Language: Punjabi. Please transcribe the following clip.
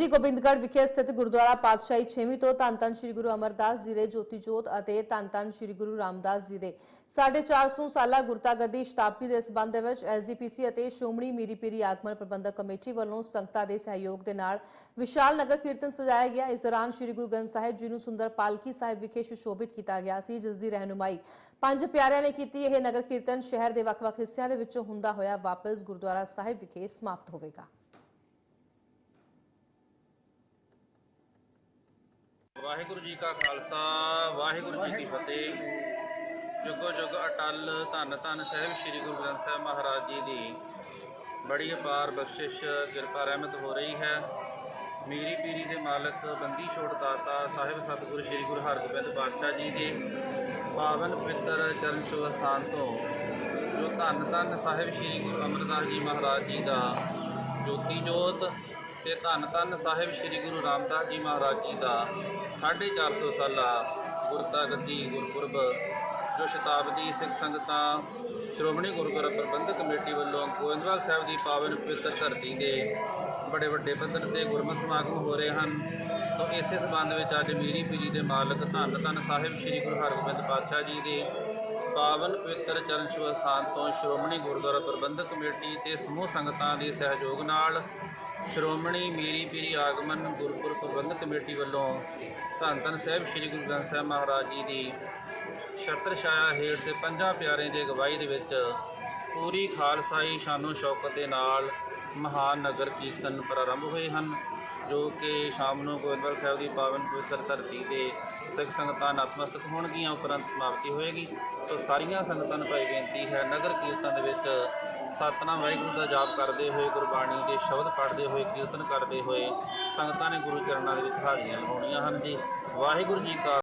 ਮੰਡੀ ਗੋਬਿੰਦਗੜ੍ਹ ਵਿਖੇ ਸਥਿਤ ਗੁਰਦੁਆਰਾ ਪਾਤਸ਼ਾਹੀ 6ਵੀਂ ਤੋਂ ਧੰਨ ਧੰਨ ਸ੍ਰੀ ਗੁਰੂ ਅਮਰਦਾਸ ਜੀ ਦੇ ਜੋਤੀ ਜੋਤ ਅਤੇ ਧੰਨ ਧੰਨ ਸ੍ਰੀ ਗੁਰੂ ਰਾਮਦਾਸ ਜੀ ਦੇ 450 ਸਾਲਾ ਗੁਰਤਾ ਸ਼ਤਾਬਦੀ ਦੇ ਸਬੰਧ ਵਿੱਚ ਐਸਜੀਪੀਸੀ ਅਤੇ ਸ਼ੋਮਣੀ ਮੀਰੀ ਪੀਰੀ ਆਗਮਨ ਪ੍ਰਬੰਧਕ ਕਮੇਟੀ ਵੱਲੋਂ ਸੰਗਤਾਂ ਦੇ ਸਹਿਯੋਗ ਦੇ ਨਾਲ ਵਿਸ਼ਾਲ ਨਗਰ ਕੀਰਤਨ ਸਜਾਇਆ ਗਿਆ। ਇਸ ਦੌਰਾਨ ਸ੍ਰੀ ਗੁਰੂ ਗ੍ਰੰਥ ਸਾਹਿਬ ਜੀ ਨੂੰ ਸੁੰਦਰ ਪਾਲਕੀ ਸਾਹਿਬ ਵਿਖੇ ਸੁਸ਼ੋਭਿਤ ਕੀਤਾ ਗਿਆ ਸੀ, ਜਿਸ ਦੀ ਰਹਿਨੁਮਾਈ ਪੰਜ ਪਿਆਰਿਆਂ ਨੇ ਕੀਤੀ। ਇਹ ਨਗਰ ਕੀਰਤਨ ਸ਼ਹਿਰ ਦੇ ਵੱਖ-ਵੱਖ ਹਿੱਸਿਆਂ ਦੇ ਵਿੱਚੋਂ ਹੁੰਦਾ ਹੋਇਆ ਵਾਪਸ ਗੁਰਦੁਆਰਾ ਸਾਹਿਬ ਵਿਖੇ ਸਮਾਪਤ ਹੋਵੇਗਾ। ਵਾਹਿਗੁਰੂ ਜੀ ਕਾ ਖਾਲਸਾ, ਵਾਹਿਗੁਰੂ ਜੀ ਕੀ ਫਤਿਹ। ਜੁਗੋ ਜੁਗ ਅਟਲ ਧੰਨ ਧੰਨ ਸਾਹਿਬ ਸ੍ਰੀ ਗੁਰੂ ਗ੍ਰੰਥ ਸਾਹਿਬ ਮਹਾਰਾਜ ਜੀ ਦੀ ਬੜੀ ਅਪਾਰ ਬਖਸ਼ਿਸ਼, ਕਿਰਪਾ ਰਹਿਮਤ ਹੋ ਰਹੀ ਹੈ। ਮੀਰੀ ਪੀਰੀ ਦੇ ਮਾਲਕ, ਬੰਦੀ ਛੋੜ ਦਾਤਾ, ਸਾਹਿਬ ਸਤਿਗੁਰੂ ਸ੍ਰੀ ਗੁਰੂ ਹਰਗੋਬਿੰਦ ਪਾਤਸ਼ਾਹ ਜੀ ਦੇ ਪਾਵਨ ਪਵਿੱਤਰ ਚਰਨ ਛੋਹ ਸਥਾਨ ਤੋਂ ਜੋ ਧੰਨ ਧੰਨ ਸਾਹਿਬ ਸ੍ਰੀ ਗੁਰੂ ਅਮਰਦਾਸ ਜੀ ਮਹਾਰਾਜ ਜੀ ਦਾ ਜੋਤੀ ਜੋਤ ਤੇ ਧੰਨ ਧੰਨ ਸਾਹਿਬ ਸ੍ਰੀ ਗੁਰੂ ਰਾਮਦਾਸ ਜੀ ਮਹਾਰਾਜ ਜੀ ਦਾ 450 ਸਾਲਾ ਗੁਰਤਾ ਗੱਦੀ ਗੁਰਪੁਰਬ, ਜੋ ਸ਼ਤਾਬਦੀ ਸਿੱਖ ਸੰਗਤਾਂ ਸ਼੍ਰੋਮਣੀ ਗੁਰਦੁਆਰਾ ਪ੍ਰਬੰਧਕ ਕਮੇਟੀ ਵੱਲੋਂ ਗੋਇੰਦਵਾਲ ਸਾਹਿਬ ਦੀ ਪਾਵਨ ਪਵਿੱਤਰ ਧਰਤੀ ਦੇ ਬੜੇ ਵੱਡੇ ਪੱਧਰ ਤੇ ਗੁਰਮਤਿ ਸਮਾਗਮ ਹੋ ਰਹੇ ਹਨ। ਤੋਂ ਇਸੇ ਸਬੰਧ ਵਿੱਚ ਅੱਜ ਮੀਰੀ ਪੀਰੀ ਦੇ ਮਾਲਕ ਧੰਨ ਧੰਨ ਸਾਹਿਬ ਸ੍ਰੀ ਗੁਰੂ ਹਰਗੋਬਿੰਦ ਪਾਤਸ਼ਾਹ ਜੀ ਦੇ ਪਾਵਨ ਪਵਿੱਤਰ ਚਰਨ ਛੋਹ ਸਥਾਨ ਤੋਂ ਸ਼੍ਰੋਮਣੀ ਗੁਰਦੁਆਰਾ ਪ੍ਰਬੰਧਕ ਕਮੇਟੀ ਤੇ ਸਮੂਹ ਸੰਗਤਾਂ ਦੇ ਸਹਿਯੋਗ ਨਾਲ ਸ਼੍ਰੋਮਣੀ ਮੀਰੀ ਪੀਰੀ ਆਗਮਨ ਗੁਰਪੁਰ ਪ੍ਰਬੰਧਕ ਕਮੇਟੀ ਵੱਲੋਂ ਧੰਨ ਧੰਨ ਸਾਹਿਬ ਸ੍ਰੀ ਗੁਰੂ ਗ੍ਰੰਥ ਸਾਹਿਬ ਮਹਾਰਾਜ ਜੀ ਦੀ ਛਤਰ ਛਾਇਆ ਹੇਠ ਤੇ ਪੰਜਾਂ ਪਿਆਰਿਆਂ ਦੀ ਅਗਵਾਈ ਦੇ ਵਿੱਚ ਪੂਰੀ ਖਾਲਸਾਈ ਸ਼ਾਨੋ ਸ਼ੌਕਤ ਦੇ ਨਾਲ ਮਹਾਨ ਨਗਰ ਕੀਰਤਨ ਪ੍ਰਾਰੰਭ ਹੋਏ ਹਨ। ਜੋ ਕਿ ਸ਼ਾਮ ਨੂੰ ਗੋਇੰਦਵਾਲ ਸਾਹਿਬ ਦੀ ਪਾਵਨ ਪਵਿੱਤਰ ਧਰਤੀ ਤੇ ਸਿੱਖ ਸੰਗਤਾਂ ਨਤਮਸਤਕ ਹੋਣਗੀਆਂ ਉਪਰੰਤ ਸਮਾਪਤੀ ਹੋਏਗੀ। ਤੋਂ ਸਾਰੀਆਂ ਸੰਗਤਾਂ ਨੂੰ ਭਾਈ ਬੇਨਤੀ ਹੈ, ਨਗਰ ਕੀਰਤਨ ਦੇ ਵਿੱਚ ਸਤਨਾਮ ਵਾਹਿਗੁਰੂ ਦਾ ਜਾਪ ਕਰਦੇ ਹੋਏ, ਗੁਰਬਾਣੀ ਦੇ ਸ਼ਬਦ ਪੜ੍ਹਦੇ ਹੋਏ, ਕੀਰਤਨ ਕਰਦੇ ਹੋਏ ਸੰਗਤਾਂ ਨੇ ਗੁਰੂ ਚਰਨਾਂ ਦੇ ਵਿੱਚ ਹਾਜ਼ਰੀਆਂ ਲਗਾਉਣੀਆਂ ਹਨ ਜੀ। ਵਾਹਿਗੁਰੂ ਜੀ ਕਾ